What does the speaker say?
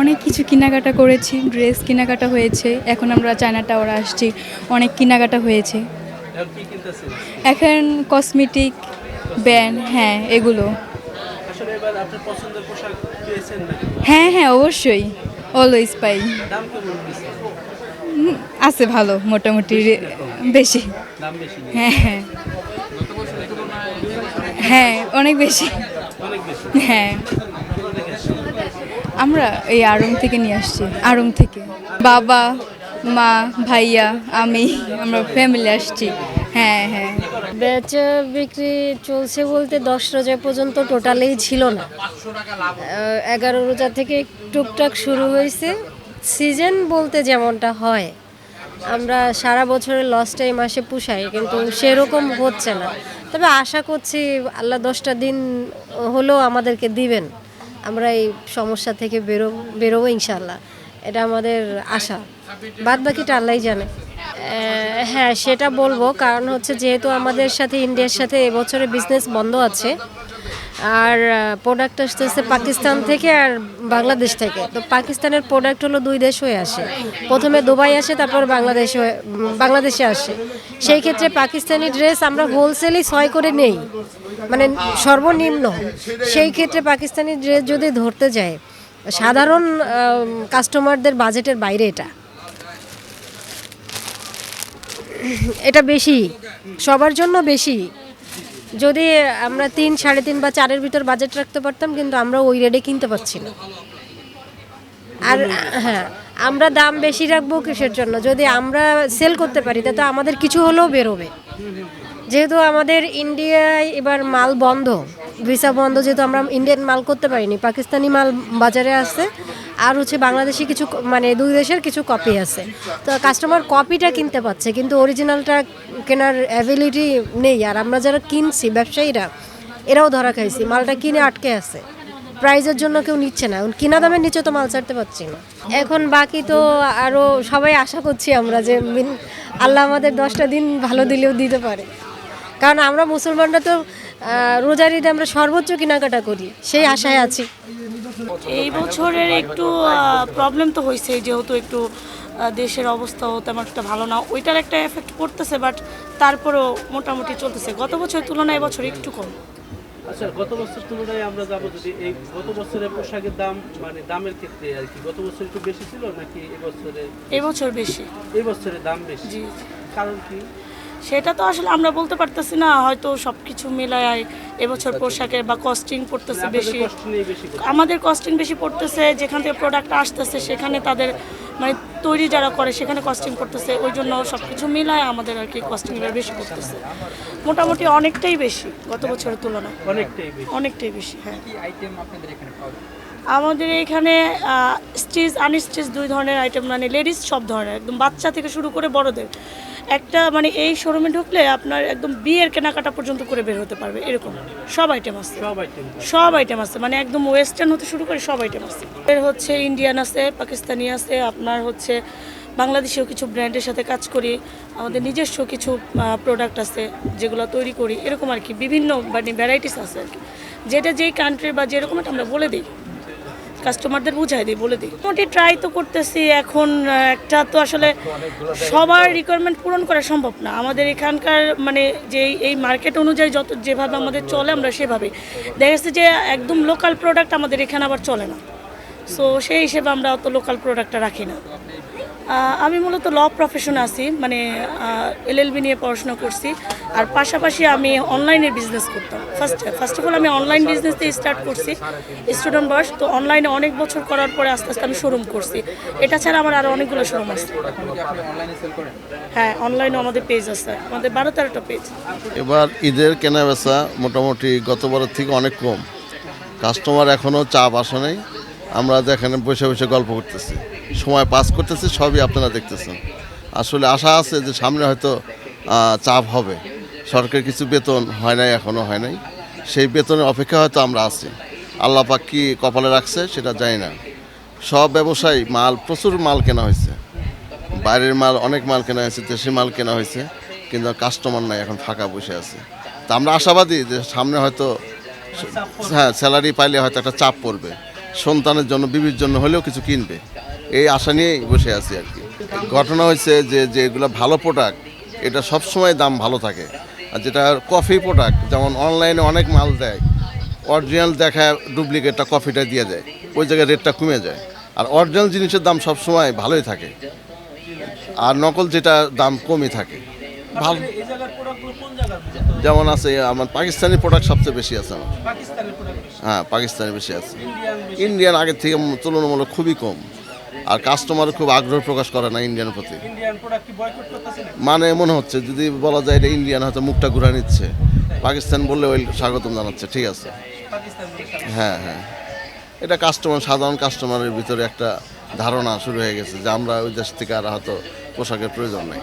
অনেক কিছু কেনাকাটা করেছি ড্রেস কেনাকাটা হয়েছে এখন আমরা চায়না টাওয়ার আসছি অনেক কেনাকাটা হয়েছে। এখন কসমেটিক ব্যান্ড হ্যাঁ এগুলো। হ্যাঁ হ্যাঁ অবশ্যই অলওয়েজ পাই। আছে ভালো মোটামুটি বেশি হ্যাঁ হ্যাঁ। হ্যাঁ অনেক বেশি। হ্যাঁ? আমরা এই আড়ং থেকে নিয়ে আসছি আড়ং থেকে। বাবা, মা, ভাইয়া, আমি, আমরা ফ্যামিলি আসছি। হ্যাঁ হ্যাঁ। বেচা বিক্রি চলছে বলতে দশ রোজা পর্যন্ত টোটালেই ছিল না। এগারো রোজা থেকে টুকটাক শুরু হয়েছে। সিজন বলতে যেমনটা হয়, আমরা সারা বছরের লসটা এই মাসে পুষাই, কিন্তু সেরকম হচ্ছে না। তবে আশা করছি আল্লাহ দশটা দিন হলেও আমাদেরকে দিবেন। আমরা এই সমস্যা থেকে বেরো, বেরোবো ইনশাল্লাহ এটা আমাদের আশা। বাদ বাকিটা আল্লাহ জানে। হ্যাঁ সেটা বলব। কারণ হচ্ছে যেহেতু আমাদের সাথে, ইন্ডিয়ার সাথে এবছরে বিজনেস বন্ধ আছে, আর প্রোডাক্ট আসতেছে পাকিস্তান থেকে আর বাংলাদেশ থেকে। তো পাকিস্তানের প্রোডাক্ট হলো দুই দেশ হয়ে আসে। প্রথমে দুবাই আসে, তারপর বাংলাদেশ বাংলাদেশে আসে। সেই ক্ষেত্রে পাকিস্তানি ড্রেস আমরা হোলসেলই ছয় করে নেই। মানে সর্বনিম্ন। সেই ক্ষেত্রে পাকিস্তানি ড্রেস যদি ধরতে যায়, সাধারণ কাস্টমারদের বাজেটের বাইরে এটা। এটা বেশি, সবার জন্য বেশি। যদি আমরা তিন, সাড়ে তিন বা চারের ভিতর বাজেট রাখতে পারতাম, কিন্তু আমরা ওই রেটে কিনতে পারছি না। আর হ্যাঁ আমরা দাম বেশি রাখব কিসের জন্য? যদি আমরা সেল করতে পারি তাতে আমাদের কিছু হলেও বেরোবে। যেহেতু আমাদের ইন্ডিয়ায় এবার মাল বন্ধ, ভিসা বন্ধ, যেহেতু আমরা ইন্ডিয়ান মাল করতে পারিনি, পাকিস্তানি মাল বাজারে আছে, আর হচ্ছে বাংলাদেশি কিছু মানে দুই দেশের কিছু কপি আছে। তো কাস্টমার কপিটা কিনতে পাচ্ছে, কিন্তু অরিজিনালটা কেনার অ্যাবিলিটি নেই, আর আমরা যারা কিনছি, ব্যবসায়ীরা, এরাও ধরা খাইছি, মালটা কিনে আটকে আছে। প্রাইজের জন্য কেউ নিচ্ছে না কিনা দামের নিচে তো মাল ছাড়তে পারছি না। এখন বাকি তো আরও সবাই আশা করছি আমরা যে আল্লাহ আমাদের দশটা দিন ভালো দিলেও দিতে পারে। কারণ আমরা মুসলমানরা তো রোজার ঈদে আমরা সর্বোচ্চ কেনাকাটা করি সেই আশায় আছি। এই বছরের একটু প্রবলেম তো হয়েছে যেহেতু একটু দেশের অবস্থাও তেমন একটা ভালো না। ওইটার একটা এফেক্ট পড়তেছে বাট তারপরেও মোটামুটি চলতেছে। গত বছরের তুলনায় এবছর একটু কম। আচ্ছা গত বছর তুলনায় আমরা যাব যদি এই গত বছরের পোশাকের দাম মানে দামের ক্ষেত্রে আর কি গত বছর একটু বেশি ছিল নাকি এবছরে এবছর বেশি। এই বছরের দাম বেশি। জি। কারণ কি? সেটা তো আসলে আমরা বলতে পারতেছি না হয়তো সব কিছু মিলায় এবছর পোশাকের বা কস্টিং পড়তেছে বেশি। আমাদের কস্টিং বেশি পড়তেছে যেখান থেকে প্রোডাক্ট আসতেছে সেখানে তাদের মানে তৈরি যারা করে সেখানে কস্টিং করতেছে ওই জন্য সব কিছু মিলায় আমাদের আর কি কস্টিংটা বেশি করতেছে মোটামুটি অনেকটাই বেশি গত বছরের তুলনায়। অনেকটাই অনেকটাই বেশি হ্যাঁ। আমাদের এখানে স্টিচ আনস্টিচ দুই ধরনের আইটেম মানে লেডিস সব ধরনের একদম বাচ্চা থেকে শুরু করে বড়দের। একটা মানে এই শোরুমে ঢুকলে আপনার একদম বিয়ের কেনাকাটা পর্যন্ত করে বের হতে পারবে এরকম। সব আইটেম আছে। সব আইটেম সব আইটেম আছে। মানে একদম ওয়েস্টার্ন হতে শুরু করে সব আইটেম আছে। এর হচ্ছে ইন্ডিয়ান আছে পাকিস্তানি আছে আপনার হচ্ছে বাংলাদেশেও কিছু ব্র্যান্ডের সাথে কাজ করি। আমাদের নিজস্ব কিছু প্রোডাক্ট আছে যেগুলো তৈরি করি। এরকম আর কি বিভিন্ন মানে ভ্যারাইটিস আছে আর কি। যেটা যেই কান্ট্রির বা যেরকম একটা আমরা বলে দিই। কাস্টমারদের বুঝাই দিই, বলে দিই। মোটামুটি ট্রাই তো করতেছি, এখন একটা তো আসলে সবার রিকোয়ারমেন্ট পূরণ করা সম্ভব না। আমাদের এখানকার মানে যে এই- মার্কেট অনুযায়ী যত, যেভাবে আমাদের চলে আমরা সেভাবে দেখা যাচ্ছে যে একদম লোকাল প্রোডাক্ট আমাদের এখানে আবার চলে না। সো সেই হিসেবে আমরা অত লোকাল প্রোডাক্টটা রাখি না। আমি মূলত ল প্রফেশনে আছি মানে এলএলবি নিয়ে পড়াশোনা করছি। আর পাশাপাশি আমি অনলাইনে বিজনেস করতাম। ফার্স্ট ফার্স্ট অফ অল আমি অনলাইন বিজনেস দিয়ে স্টার্ট করছি স্টুডেন্ট বয়স। তো অনলাইনে অনেক বছর করার পরে আস্তে আস্তে আমি শোরুম করছি। এটা ছাড়া আমার আরও অনেকগুলো শোরুম আছে। হ্যাঁ অনলাইনে আমাদের পেজ আছে। আমাদের বারো তেরোটা পেজ এবার ঈদের কেনা বেচা মোটামুটি গতবারের থেকে অনেক কম। কাস্টমার এখনও চাপ আসে নেই। আমরা যেখানে বসে বসে গল্প করতেছি। সময় পাস করতেছি, সবই আপনারা দেখতেছেন। আসলে আশা আছে যে সামনে হয়তো চাপ হবে। সরকার কিছু বেতন হয় নাই এখনও হয় নাই। সেই বেতনের অপেক্ষা হয়তো আমরা আছি। আল্লাহ পাক কি কপালে রাখছে সেটা জানি না। সব ব্যবসায়ী মাল, প্রচুর মাল কেনা হয়েছে। বাইরের মাল, অনেক মাল কেনা হয়েছে, দেশি মাল কেনা হয়েছে, কিন্তু কাস্টমার নাই, এখন ফাঁকা বসে আছে। তা আমরা আশাবাদী যে সামনে হয়তো হ্যাঁ স্যালারি পাইলে হয়তো একটা চাপ পড়বে। সন্তানের জন্য, বিবির জন্য হলেও কিছু কিনবে। এই আশা নিয়েই বসে আছি আর কি। ঘটনা হয়েছে যে যেগুলো ভালো প্রোডাক্ট এটা সবসময় দাম ভালো থাকে। আর যেটা কফি প্রোডাক্ট যেমন অনলাইনে অনেক মাল দেয় অরিজিনাল দেখায় ডুপ্লিকেটটা কফিটা দিয়ে দেয় ওই জায়গায় রেটটা কমে যায়। আর অরিজিনাল জিনিসের দাম সবসময় ভালোই থাকে। আর নকল যেটা দাম কমই থাকে। ভালো? যেমন আছে আমার পাকিস্তানি প্রোডাক্ট সবচেয়ে বেশি আছে আমার। হ্যাঁ পাকিস্তানি বেশি আছে। ইন্ডিয়ান আগের থেকে তুলনামূলক খুবই কম। আর কাস্টমার খুব আগ্রহ প্রকাশ করে না ইন্ডিয়ান প্রতি। মানে মনে হচ্ছে যদি বলা যায় এটা ইন্ডিয়ান হয়তো মুখটা ঘুরা নিচ্ছে। পাকিস্তান বললে ওই স্বাগতম জানাচ্ছে ঠিক আছে। হ্যাঁ হ্যাঁ। এটা কাস্টমার সাধারণ কাস্টমারের ভিতরে একটা ধারণা শুরু হয়ে গেছে যে আমরা ওই দেশ থেকে আর হয়তো পোশাকের প্রয়োজন নেই।